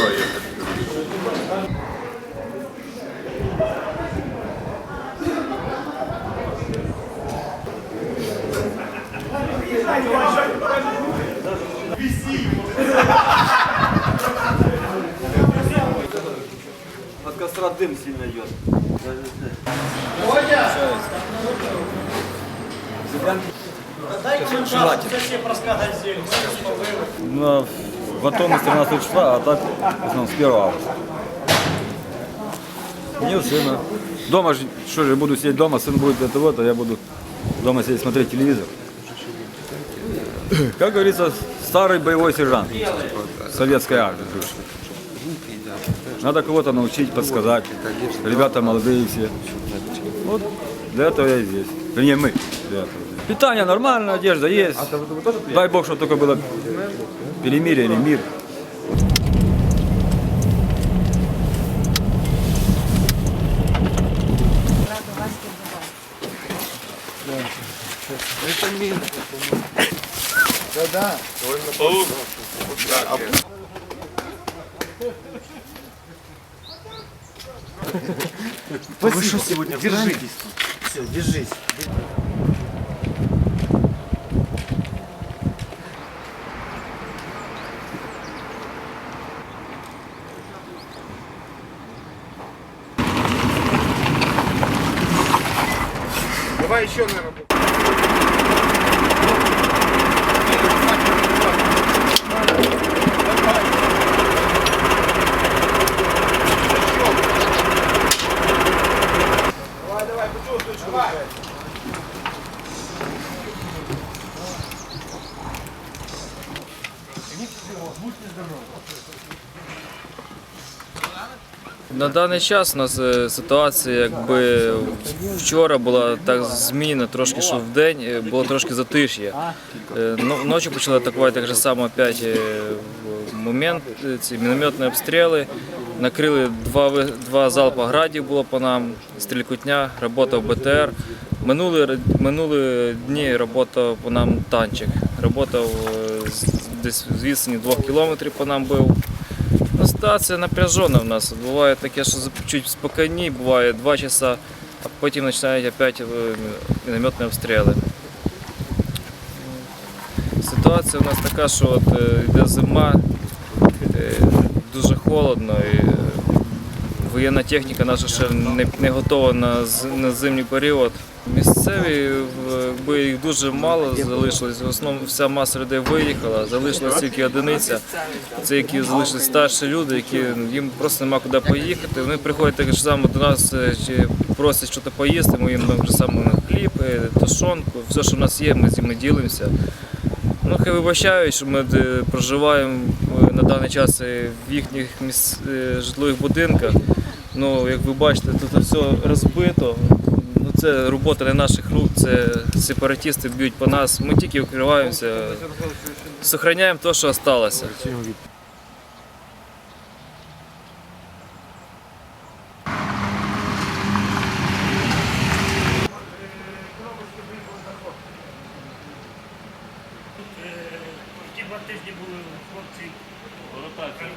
проєкт. От костра дым сильно идет. Дай им шанс, все проскатать зелень готовность 13 числа, а так в основном с 1 августа. Мне сына. Дома, что же, буду сидеть дома, сын будет это вот, а я буду дома сидеть смотреть телевизор. Как говорится, старый боевой сержант советской армии. Надо кого-то научить, подсказать. Ребята молодые все. Вот для этого я и здесь. Да не мы для этого. Питание нормально, одежда а есть. Дай бог, чтобы только было перемирие или мир. Это мир. Да-да. Спасибо. Вы что сегодня? Держитесь. Все, держись. Давай еще, наверное. Давай, давай, почувствуй, давай. Будьте здоровы. На даний час у нас е, ситуація, якби вчора була так зміна, трошки що в день е, було трошки затиш'я. Е, ночі почали атакувати так же само опять момент, ці мінометні обстріли. Накрили два два залпа градів було по нам, стрількутня, робота в БТР. Минули минули дні робота по нам танчик. Робота десь звісні двох кілометрів по нам був. Ну, ситуація напряжена в нас. Буває таке, що чуть спокійні, буває два часа, а потім починають опять е, мінометні обстріли. Ситуація у нас така, що от е, йде зима, е, дуже холодно і воєнна техніка наша ще не готова на зимній період. Місцеві бо їх дуже мало залишилось. В основному вся маса людей виїхала, залишилась тільки одиниця. Це які залишились старші люди, які ну, їм просто нема куди поїхати. Вони приходять так само до нас, е, чи просять щось поїсти. Ми їм так само хліб, е, тушонку, все, що в нас є, ми з ними ділимося. Ну, хай вибачають, що ми е, проживаємо на даний час в їхніх міс... житлових будинках. Ну, як ви бачите, тут все розбито це робота не наших рук, це сепаратісти б'ють по нас. Ми тільки укриваємося, зберігаємо те, що залишилося. Ті е, ну, два тижні були хлопці.